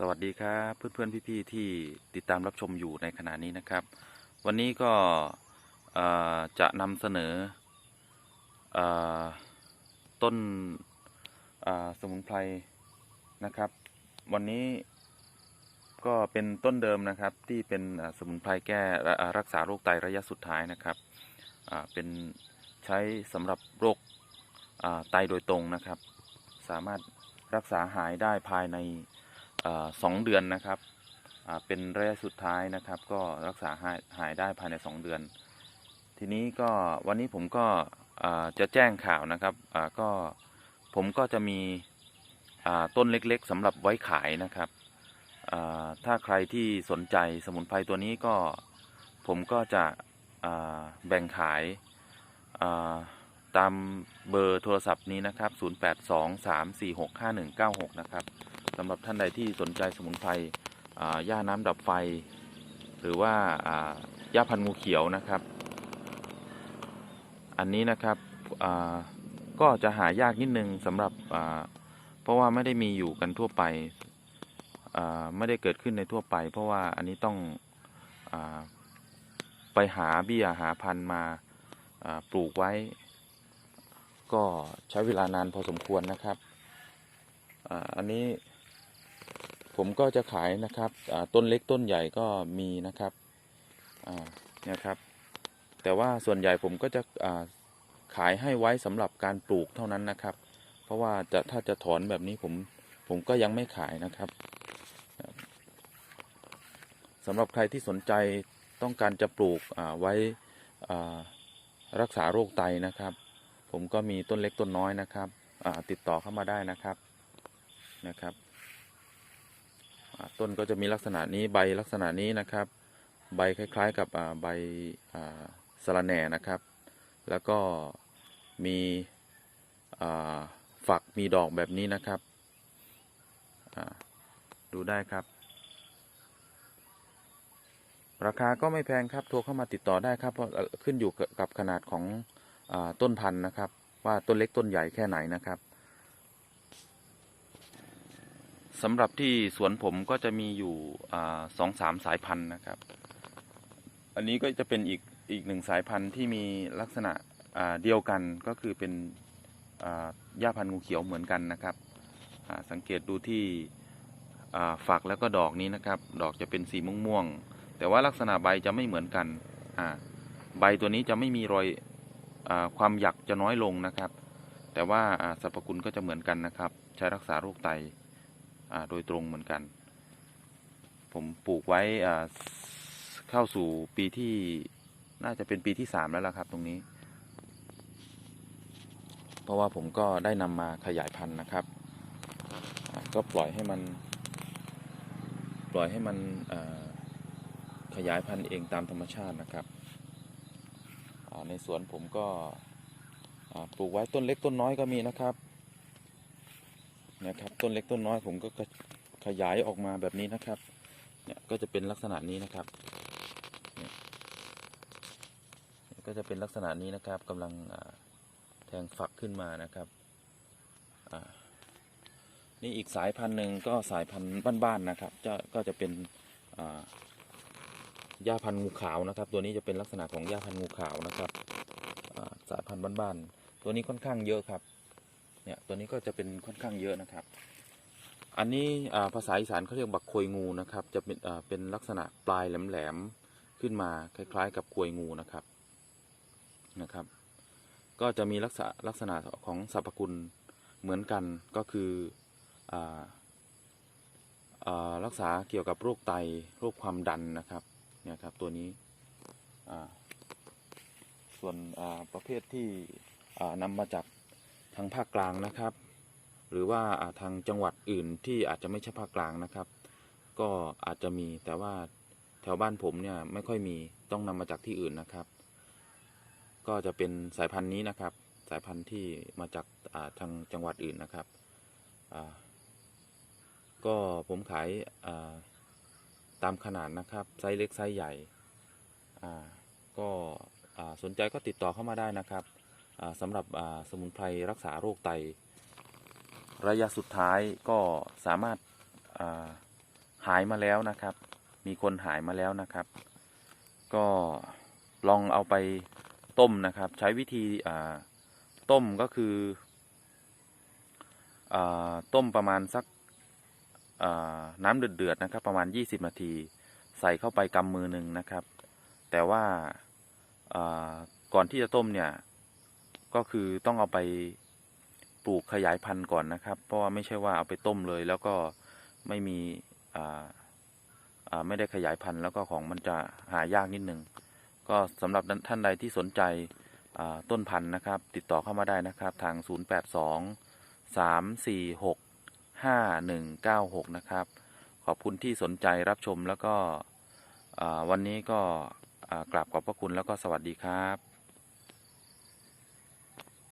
สวัสดีครับเพื่อนๆพี่ๆที่ติดตามรับชมอยู่ในขณะนี้นะครับ วันนี้ก็จะนำเสนออต้นสมุนไพรนะครับ วันนี้ก็เป็นต้นเดิมนะครับที่เป็นสมุนไพรแก้รักษาโรคไตระยะสุดท้ายนะครับเป็นใช้สำหรับโรคไตโดยตรงนะครับ สามารถรักษาหายได้ภายใน สองเดือนนะครับเป็นระยะสุดท้ายนะครับ ก็รักษาหายหายได้ภายใน 2 เดือน ทีนี้ก็วันนี้ผมก็จะแจ้งข่าวนะครับก็ผมก็จะมีต้นเล็กๆสำหรับไว้ขายนะครับถ้าใครที่สนใจสมุนไพรตัวนี้ก็ผมก็จะแบ่งขายตามเบอร์โทรศัพท์นี้นะครับ 0823465196 นะครับ สำหรับท่านใดที่สนใจสมุนไพรอ่าหญ้าน้ำดับไฟ หรือว่าอ่าหญ้าพันธุ์งูเขียวนะครับ อันนี้นะครับก็จะหายากนิดนึงสำหรับเพราะว่าไม่ได้มีอยู่กันทั่วไปไม่ได้เกิดขึ้นในทั่วไป เพราะว่าอันนี้ต้องอไปหาเบี้ยหาพันธุ์มาปลูกไว้ ก็ใช้เวลานานพอสมควรนะครับ อันนี้ ผมก็จะขายนะครับต้นเล็กต้นใหญ่ก็มีนะครับเนี่ยครับ แต่ว่าส่วนใหญ่ผมก็จะขายให้ไว้สำหรับการปลูกเท่านั้นนะครับ เพราะว่าจะถ้าจะถอนแบบนี้ผมผมก็ยังไม่ขายนะครับสำหรับใครที่สนใจต้องการจะปลูกไว้รักษาโรคไตนะครับ ผมก็มีต้นเล็กต้นน้อยนะครับติดต่อเข้ามาได้นะครับนะครับ ต้นก็จะมีลักษณะนี้ใบลักษณะนี้นะครับ ใบคล้ายๆกับใบสะระแหน่นะครับ แล้วก็มีฝักมีดอกแบบนี้นะครับ ดูได้ครับ ราคาก็ไม่แพงครับโทรเข้ามาติดต่อได้ครับเพราะขึ้นอยู่กับขนาดของอต้นพันธุ์นะครับ ว่าต้นเล็กต้นใหญ่แค่ไหนนะครับ สำหรับที่สวนผมก็จะมีอยู่สองสามสายพันธุ์นะครับ อันนี้ก็จะเป็นอีกอีกหนึ่งสายพันธุ์ที่มีลักษณะเดียวกันก็คือเป็นหญ้าพันธุ์งูเขียวเหมือนกันนะครับ สังเกตดูที่ฝักแล้วก็ดอกนี้นะครับ ดอกจะเป็นสีม่วงๆแต่ว่าลักษณะใบจะไม่เหมือนกันใบตัวนี้จะไม่มีรอยอความหยักจะน้อยลงนะครับ แต่ว่าสรรพคุณก็จะเหมือนกันนะครับ ใช้รักษาโรคไต โดยตรงเหมือนกัน ผมปลูกไว้เข้าสู่ปีที่น่าจะเป็นปีที่สามแล้วล่ะครับ ตรงนี้ เพราะว่าผมก็ได้นำมาขยายพันธุ์นะครับ ก็ปล่อยให้มัน ปล่อยให้มันขยายพันธุ์เองตามธรรมชาตินะครับ ในสวนผมก็ปลูกไว้ต้นเล็กต้นน้อยก็มีนะครับ นะครับ ต้นเล็กต้นน้อยผมก็ขยายออกมาแบบนี้นะครับ เนี่ยก็จะเป็นลักษณะนี้นะครับเนี่ยก็จะเป็นลักษณะนี้นะครับกำลังแทงฝักขึ้นมานะครับนี่อีกสายพันธุ์หนึ่งก็สายพันธุ์บ้านๆนะครับจะก็จะเป็นหญ้าพันธุ์งูขาวนะครับ ตัวนี้จะเป็นลักษณะของหญ้าพันธุ์งูขาวนะครับสายพันธุ์บ้านๆตัวนี้ค่อนข้างเยอะครับ เนี่ยตัวนี้ก็จะเป็นค่อนข้างเยอะนะครับ อันนี้ภาษาอีสานเขาเรียกบักควยงูนะครับ จะเป็นเป็นลักษณะปลายแหลมๆขึ้นมาคล้ายๆ กับควยงูนะครับนะครับ ก็จะมีลักษณะลักษณะของสรรพคุณเหมือนกันก็คืออรักษาเกี่ยวกับโรคไตโรคความดันนะครับเนี่ยครับตัวนี้ส่วนประเภทที่นำมาจาก ทางภาคกลางนะครับ หรือว่าทางจังหวัดอื่นที่อาจจะไม่ใช่ภาคกลางนะครับ ก็อาจจะมีแต่ว่าแถวบ้านผมเนี่ยไม่ค่อยมีต้องนำมาจากที่อื่นนะครับ ก็จะเป็นสายพันธุ์นี้นะครับ สายพันธุ์ที่มาจากาทางจังหวัดอื่นนะครับก็ผมขายาตามขนาดนะครับไซส์เล็กไซส์ใหญ่ก็สนใจก็ติดต่อเข้ามาได้นะครับ สำหรับสมุนไพรรักษาโรคไต ระยะสุดท้ายก็สามารถาหายมาแล้วนะครับ มีคนหายมาแล้วนะครับ ก็ลองเอาไปต้มนะครับ ใช้วิธีต้มก็คืออต้มประมาณสักน้ำเดือดๆนะครับ ประมาณ 20 นาที ใส่เข้าไปกำมือหนึ่งนะครับ แต่ว่าก่อนที่จะต้มเนี่ย ก็คือต้องเอาไปปลูกขยายพันธุ์ก่อนนะครับ เพราะว่าไม่ใช่ว่าเอาไปต้มเลย แล้วก็ไม่มีไม่ได้ขยายพันธุ์แล้วก็ของมันจะหายากนิดนึงก็สำหรับท่านใดที่สนใจต้นพันธุ์นะครับ ติดต่อเข้ามาได้นะครับ ทาง 082 346 5196 นะครับ ขอบคุณที่สนใจรับชมแล้วก็วันนี้ก็กราบขอบพระคุณแล้วก็สวัสดีครับ